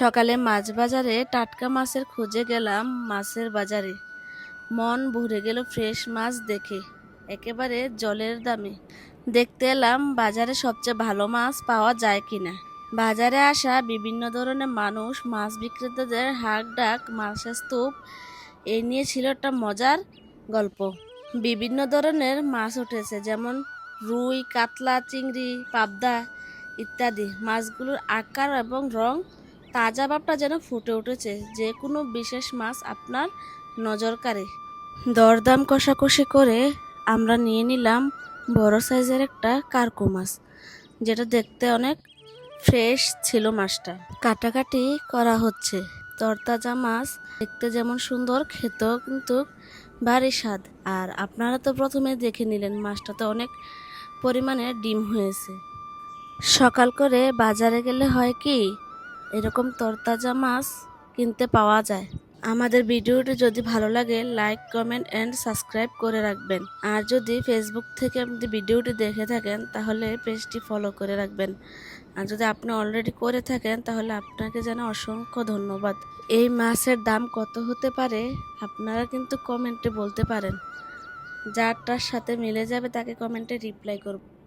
সকালে মাছ বাজারে টাটকা মাছের খোঁজে গেলাম মাছের বাজারে। মন ভরে গেল ফ্রেশ মাছ দেখে, একেবারে জলের দামে। দেখতে এলাম বাজারে সবচেয়ে ভালো মাছ পাওয়া যায় কিনা। বাজারে আসা বিভিন্ন ধরনের মানুষ, মাছ বিক্রেতাদের হাক ডাক, মাছের স্তূপ এই নিয়ে ছিল একটা মজার গল্প। বিভিন্ন ধরনের মাছ উঠেছে, যেমন রুই, কাতলা, চিংড়ি, পাবদা ইত্যাদি। মাছগুলোর আকার এবং রং তাজা ভাবটা যেন ফুটে উঠেছে, যে কোনো বিশেষ মাছ আপনার নজর কাড়ে। দরদাম কষাকষি করে আমরা নিয়ে নিলাম বড় সাইজের একটা কার্কো মাছ, যেটা দেখতে অনেক ফ্রেশ ছিল মাছটা। কাটাকাটি করা হচ্ছে। তরতাজা মাছ দেখতে যেমন সুন্দর, খেতেও কিন্তু ভারী স্বাদ। আর আপনারা তো প্রথমে দেখে নিলেন মাছটা তো অনেক পরিমাণে ডিম হয়েছে। সকাল করে বাজারে গেলে হয় কি এরকম তরতাজা মাছ কিনতে পাওয়া যায়। আমাদের ভিডিওটি যদি ভালো লাগে লাইক কমেন্ট অ্যান্ড সাবস্ক্রাইব করে রাখবেন। আর যদি ফেসবুক থেকে আপনি ভিডিওটি দেখে থাকেন, তাহলে পেজটি ফলো করে রাখবেন। আর যদি আপনি অলরেডি করে থাকেন, তাহলে আপনাকে যেন অসংখ্য ধন্যবাদ। এই মাছের দাম কত হতে পারে, আপনারা কিন্তু কমেন্টে বলতে পারেন। যারটার সাথে মিলে যাবে, তাকে কমেন্টে রিপ্লাই করব।